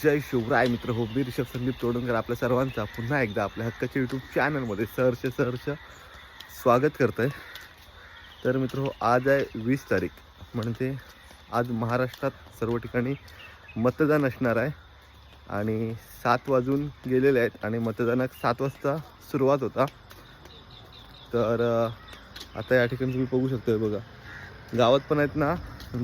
जय शिवराय मित्र. हो मी ऋषभ संदीप तोडणकर आपल्या सर्वांचा पुन्हा एकदा आपल्या हक्काच्या यूट्यूब चॅनलमध्ये सहर्ष सहर्ष स्वागत करतं आहे तर मित्र हो आज आहे वीस तारीख. म्हणजे आज महाराष्ट्रात सर्व ठिकाणी मतदान असणार आहे. आणि सात वाजून गेलेले आहेत आणि मतदानाक सात वाजता सुरुवात होता. तर आता या ठिकाणी तुम्ही बघू शकता बघा. गावात पण आहेत ना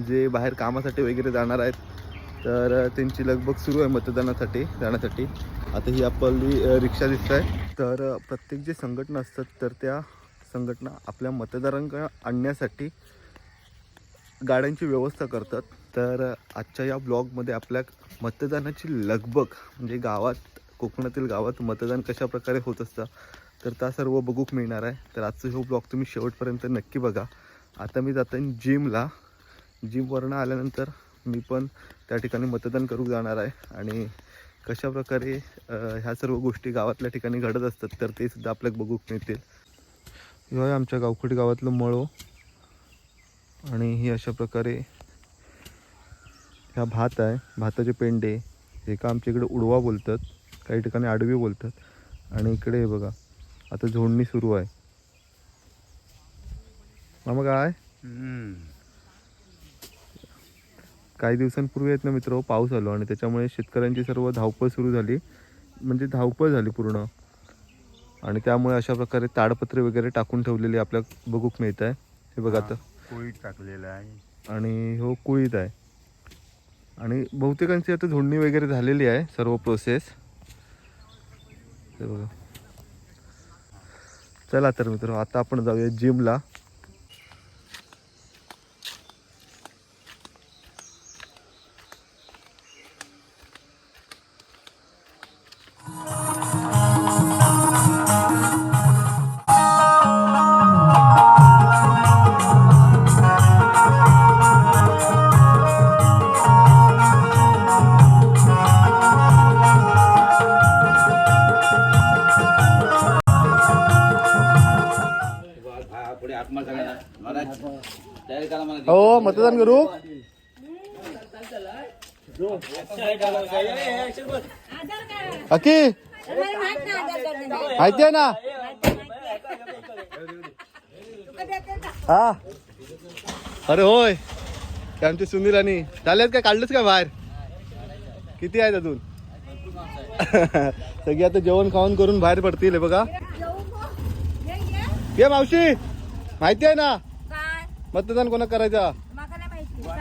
जे बाहेर कामासाठी वगैरे जाणार आहेत तर त्यांची लगबग सुरू आहे मतदानासाठी जाण्यासाठी आता ही आपली रिक्षा दिसत आहे. तर प्रत्येक जे संघटना असतात तर त्या संघटना आपल्या मतदारांकडे आणण्यासाठी गाड्यांची व्यवस्था करतात. तर आजच्या या ब्लॉगमध्ये आपल्या मतदानाची लगबग म्हणजे गावात कोकणातील गावात मतदान कशाप्रकारे होत असतं तर त्या सर्व बघूक मिळणार आहे. तर आजचा हे ब्लॉग तुम्ही शेवटपर्यंत नक्की बघा. आता मी जातो जिमला. जिमवरनं आल्यानंतर मी पण त्या ठिकाणी मतदान करू जाणार आहे. आणि कशा प्रकारे ह्या सर्व गोष्टी गावातल्या ठिकाणी घडत असतात तर ते सुद्धा आपल्याला बघूक मिळतील. हे आहे आमच्या गावखडी गावातलं मळो. आणि ही अशा प्रकारे ह्या भात आहे भाताचे पेंडे. हे का आमच्या इकडे उडवा बोलतात काही ठिकाणी आडवी बोलतात. आणि इकडे हे बघा आता झोडणी सुरू आहे. मामा काय काही दिवसांपूर्वी आहेत ना मित्र पाऊस आलो आणि त्याच्यामुळे शेतकऱ्यांची सर्व धावपळ सुरू झाली. म्हणजे धावपळ झाली पूर्ण. आणि त्यामुळे अशा प्रकारे ताडपत्रे वगैरे टाकून ठेवलेली आपल्या बघूक मिळत आहे. हे बघा आता. कोळी टाकलेला आहे. आणि हो कुळीत आहे. आणि बहुतेकांची आता झोडणी वगैरे झालेली आहे सर्व प्रोसेस बघा. चला तर मित्र आता आपण जाऊया जिमला पुढे आत्मा सगळ्यांना. महाराज तयारी करा मला हो मतदान करू. हकी माहिती आहे ना? हा. अरे होय. ते आमचे सुनील आणि झालेत काय? काढलंच का बाहेर? किती आहेत अजून? सगळी आता जेवण खावण करून बाहेर पडतील हे बघा. ये मावशी. माहिती आहे ना? मतदान कोणा करायचा?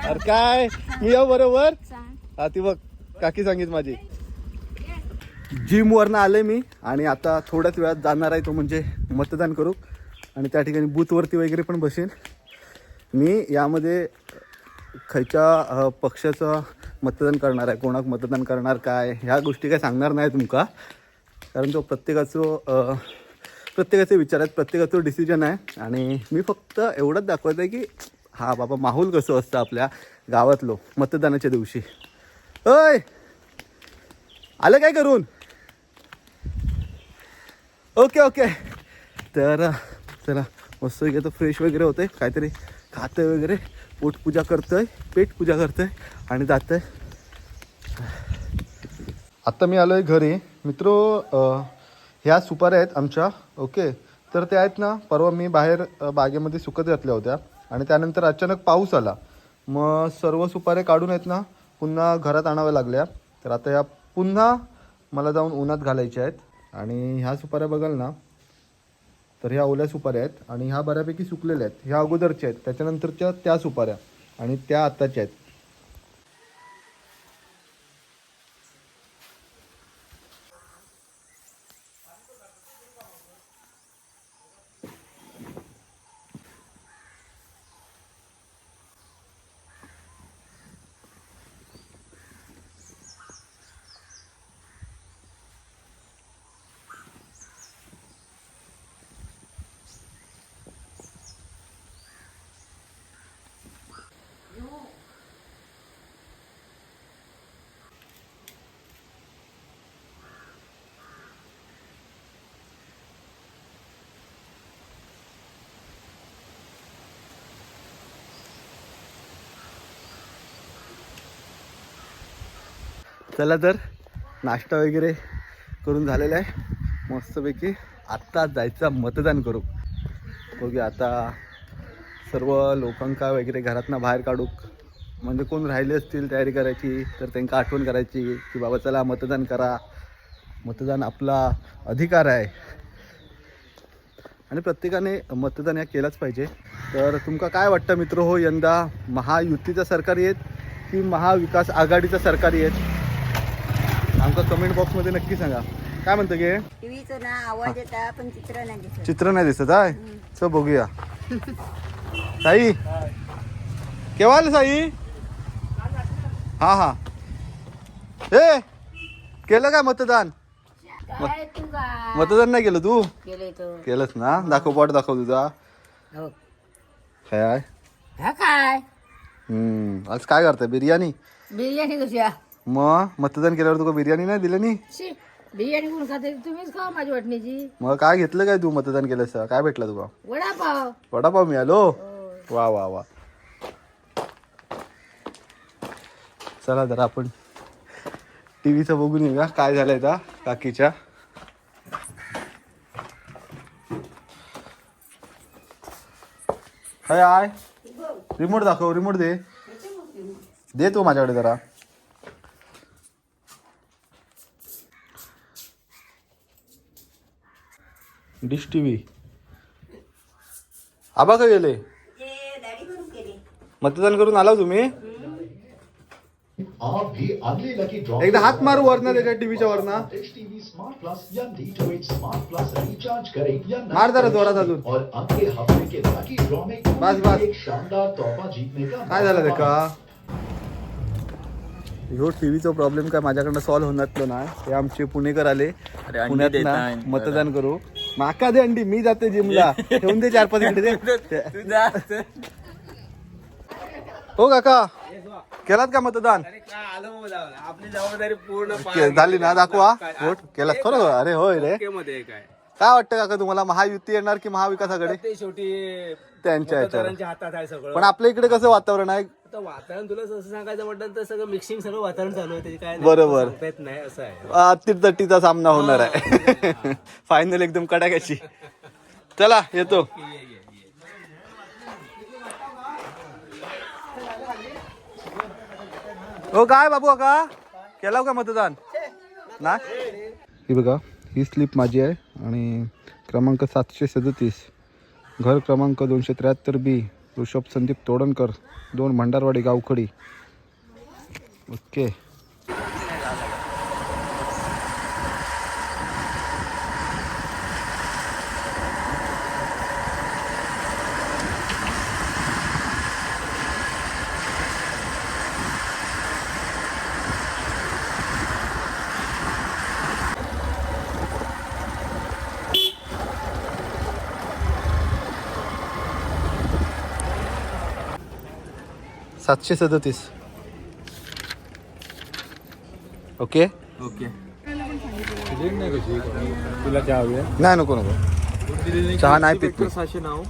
अरे काय? मी येऊ बरोबर? हा ती बघ काकी सांगित माझी. जिम वरनं आले मी आणि आता थोड्याच वेळात जाणार आहे तो म्हणजे मतदान करू. आणि त्या ठिकाणी बूथवरती वगैरे पण बसेन मी यामध्ये खयच्या अ, पक्षाचं मतदान करणार आहे? कोणाक मतदान करणार काय? ह्या गोष्टी काय सांगणार नाही तुमका. कारण तो प्रत्येकाचं अ, प्रत्येकाचे विचार आहेत प्रत्येकाचं डिसिजन आहे. आणि मी फक्त एवढंच दाखवत आहे की हा बाबा माहोल कसं असतं आपल्या गावातलो मतदानाच्या दिवशी. अय आलं काय करून? Okay okay. तर चला मस्त आता फ्रेश वगैरे होते काहीतरी खातं वगैरे पोटपूजा करतोय पेट पूजा करतोय आणि जातं आहे आत्ता मी आलो आहे घरी. मित्र ह्या सुपाऱ्या आहेत आमच्या. ओके. तर त्या आहेत ना परवा मी बाहेर बागेमध्ये सुकत घातल्या होत्या. आणि त्यानंतर अचानक पाऊस आला. मग सर्व सुपारे काढून आहेत ना पुन्हा घरात आणाव्या लागल्या. तर आता ह्या पुन्हा मला जाऊन उन्हात घालायच्या आहेत. आणि ह्या सुपाऱ्या बघाल ना तर ह्या ओल्या सुपाऱ्या आहेत. आणि ह्या बऱ्यापैकी सुकलेल्या आहेत. ह्या अगोदरच्या आहेत. त्याच्यानंतरच्या त्या सुपाऱ्या. आणि त्या आत्ताच्या आहेत. चला तर नाश्ता वगैरे करून झालेला आहे. मस्तपैकी आत्ता जायचं मतदान करू. बघूया आता सर्व लोकांका वगैरे घरातनं बाहेर काढू. म्हणजे कोण राहिले असतील तयारी करायची तर त्यांना आठवण करायची की बाबा चला मतदान करा. मतदान आपला अधिकार आहे. आणि प्रत्येकाने मतदान या केलंच पाहिजे. तर तुमका काय वाटतं मित्र हो यंदा महायुतीचं सरकार येत की महाविकास आघाडीचं सरकार येत? आमका कमेंट बॉक्समध्ये नक्की सांगा. काय म्हणतं गे? टीव्हीचं ना आवाज येता पण चित्र नाही दिसत. चित्र नाही दिसत आहे चल बघूया. साई? केव्हा आलं साई? हा हा. ए केलं काय मतदान? काय मतदान नाही केलं तू? केले तो. केलंच ना? दाखव पॉट दाखव तुझा. हो. काय आहे? हा काय? हम्म. आज काय करताय? बिर्याणी? बिर्याणी कशी आहे? मग मतदान केल्यावर तुका बिर्याणी नाही दिली नी? शी बिर्याणी कोण खाते. तुम्हीच खा माझी वाटणीची. मग काय घेतलं काय तू मतदान केलंस? काय भेटलं तुका? वडापाव. वडापाव मिळालो? हो. वा वा वा. चला जरा आपण टी व्हीचं बघून येऊया. काय झालंय त्या काकीच्या हाय आय रिमोट दाखव रिमोट दे. दे तू माझ्याकडे जरा. डिश टी व्ही आबा का गेले मतदान करून आला हो तुम्ही? एकदा हात मारू वरना त्याच्या टीव्हीच्या वरना. मार जरा जोरात अजून. बस, बस. काय झालं ते का ह्यो टीव्हीचा प्रॉब्लेम काय? माझ्याकडनं सॉल्व्ह होणार नाही. हे आमचे पुणेकर आले. पुण्यात ना मतदान करू. माका दे अंडी मी जाते जिमला. ठेवून दे चार पाच इकडे दे. हो काका. केलात का मतदान? आपली जबाबदारी पूर्ण झाली ना दाखवा. वोट केलात खरं? अरे होय रे. काय? काय वाटतं काका तुम्हाला? महायुती येणार की महाविकास आघाडी? ते शेवटी त्यांच्या याच्यावर. मतदारांच्या हातात आहे सगळं. पण आपल्या इकडे कसं वातावरण आहे? आता वातावरण तुला असं सांगायचं म्हटलं तर सगळं मिक्सिंग सगळं वातावरण चालू आहे त्याची काय बरोबर. सांगता येत नाही असं आहे. तिरतटीचा सामना होणार आहे. फायनल एकदम कडाक्याची. चला येतो. हो काय बाबू का केला का मतदान? ना? ही बघा ही स्लिप माझी आहे आणि क्रमांक सातशे सदतीस. घर क्रमांक दोनशे त्र्याहत्तर बी ऋषभ संदीप तोडणकर दोन भंडारवाडी गावखडी. ओके. सातशे सदतीस. ओके? ओके. तुला चहा हवी नाही नको नको. चहा नाही पित मी. सहाशे नाव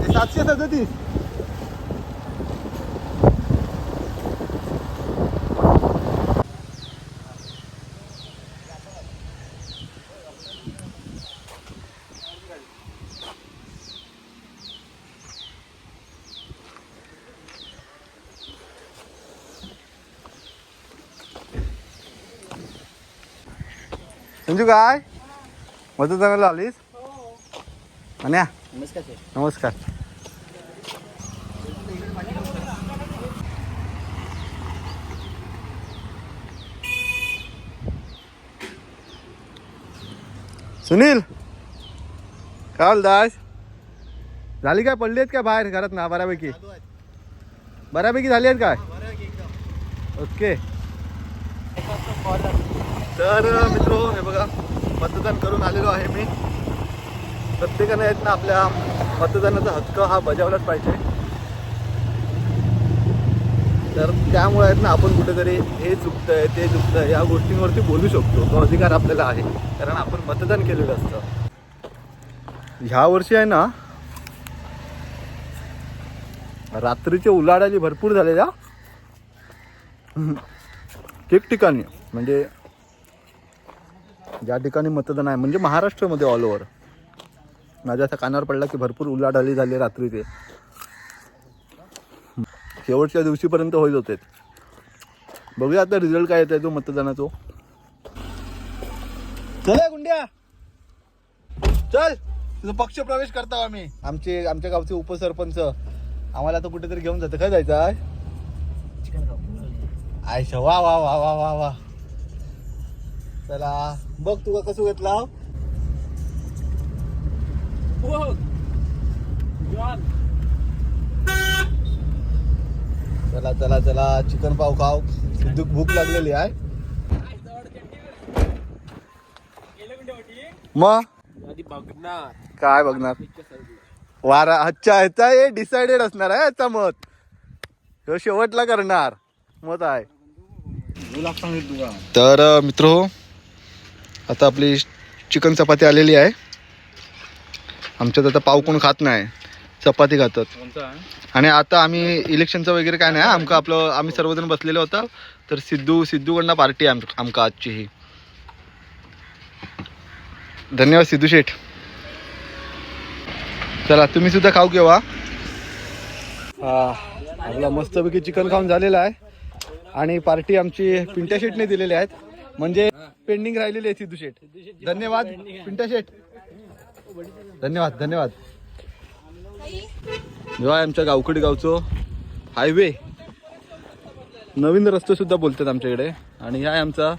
ते सातशे सदतीस. संजू काय? मतदानाला आलीस? अन्या नमस्कार. सुनील काय बोलतास झाली काय? पडली आहेत काय बाहेर घरात ना बऱ्यापैकी? बऱ्यापैकी झाली आहेत काय? ओके. तर मित्र हे बघा मतदान करून आलेलो आहे मी. प्रत्येकाने आहेत ना आपल्या मतदानाचा हक्क हा बजावलाच पाहिजे. तर त्यामुळे आहेत ना आपण कुठेतरी हे चुकतं आहे ते चुकतं आहे या गोष्टींवरती बोलू शकतो. तो अधिकार आपल्याला आहे. कारण आपण मतदान केलेलं असतं. ह्या वर्षी आहे ना रात्रीचे उलाढाली भरपूर झालेल्या. ठिकठिकाणी म्हणजे ज्या ठिकाणी मतदान आहे म्हणजे महाराष्ट्रामध्ये ऑल ओव्हर माझ्या असा कानावर पडला की भरपूर उलाढाली झाली रात्रीचे. शेवटच्या दिवशीपर्यंत होईल होते. बघूया आता रिझल्ट काय येत आहे तो मतदानाचो. चल गुंड्या. चल. तुझं पक्ष प्रवेश करता आम्ही. आमचे आमच्या गावचे उपसरपंच. आम्हाला तर कुठेतरी घेऊन जातं. काय जायचं आहे? आयशा वा वा वा वा वा वा. चला बघ तुला कसं घेतला. हो. चला चला चला चिकन पाव खाव सिद्धूक भूक लागलेली आहे. मग बघणार काय बघणार? वारा अच्छा ह्याचा हे डिसाइडेड असणार आहे याचा मत. ह्यो शेवटला करणार. मत आहे. तर मित्र आता आपली चिकन चपाती आलेली आहे. आमच्यात आता पाव कोण खात नाही. चपाती खातात. आणि आता आम्ही इलेक्शनचं वगैरे काय नाही आमका आपलं आम्ही सर्वजण बसलेलो होता. तर सिद्धू सिद्धूकडनं पार्टी आहे आम आमका आजची ही. धन्यवाद सिद्धू शेठ. चला तुम्ही सुद्धा खाऊ केव्हा हा आपला मस्तपैकी चिकन खाऊन झालेला आहे. आणि पार्टी आमची पिंट्या शेटने दिलेली आहेत. म्हणजे पेंडिंग राहिलेली आहे सिद्धू शेठ. धन्यवाद पिंट्या शेठ. धन्यवाद धन्यवाद. जेव्हा आमच्या गावकडी गावचं हायवे नवीन रस्ते सुद्धा बोलतात आमच्याकडे. आणि हा आमचा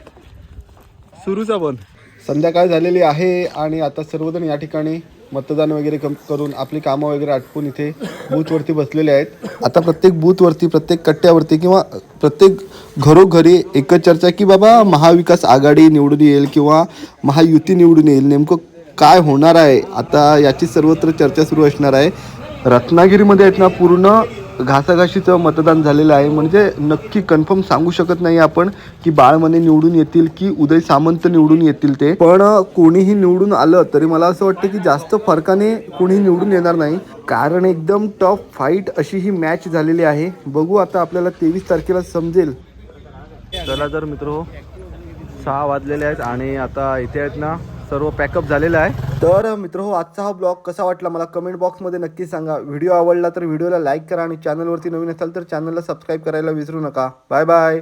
सुरूचा पण. संध्याकाळ झालेली आहे आणि आता सर्वजण या ठिकाणी मतदान वगैरे कम करून आपली कामं वगैरे आटपून इथे बूथवरती बसलेले आहेत. आता प्रत्येक बूथवरती प्रत्येक कट्ट्यावरती किंवा प्रत्येक घरोघरी एकच चर्चा की बाबा महाविकास आघाडी निवडून येईल किंवा महायुती निवडून येईल. नेमकं काय होणार आहे? आता याची सर्वत्र चर्चा सुरू असणार आहे. रत्नागिरीमध्ये आहेत ना पूर्ण घासाघाशीचं मतदान झालेलं आहे. म्हणजे नक्की कन्फर्म सांगू शकत नाही आपण की बाळमने निवडून येतील की उदय सामंत निवडून येतील ते. पण कोणीही निवडून आलं तरी मला असं वाटतं की जास्त फरकाने कोणीही निवडून येणार नाही. कारण एकदम टफ फाईट अशी ही मॅच झालेली आहे. बघू आता आपल्याला तेवीस तारखेला समजेल. चला तर मित्र सहा वाजलेले आहेत आणि आता इथे आहेत ना सर्व पॅकअप झालेलं आहे. तर मित्र हो आजचा हा ब्लॉग कसा वाटला मला कमेंट बॉक्समध्ये नक्की सांगा. व्हिडिओ आवडला तर व्हिडिओला लाईक करा आणि चॅनलवरती नवीन असाल तर चॅनलला सबस्क्राईब करायला विसरू नका. Bye bye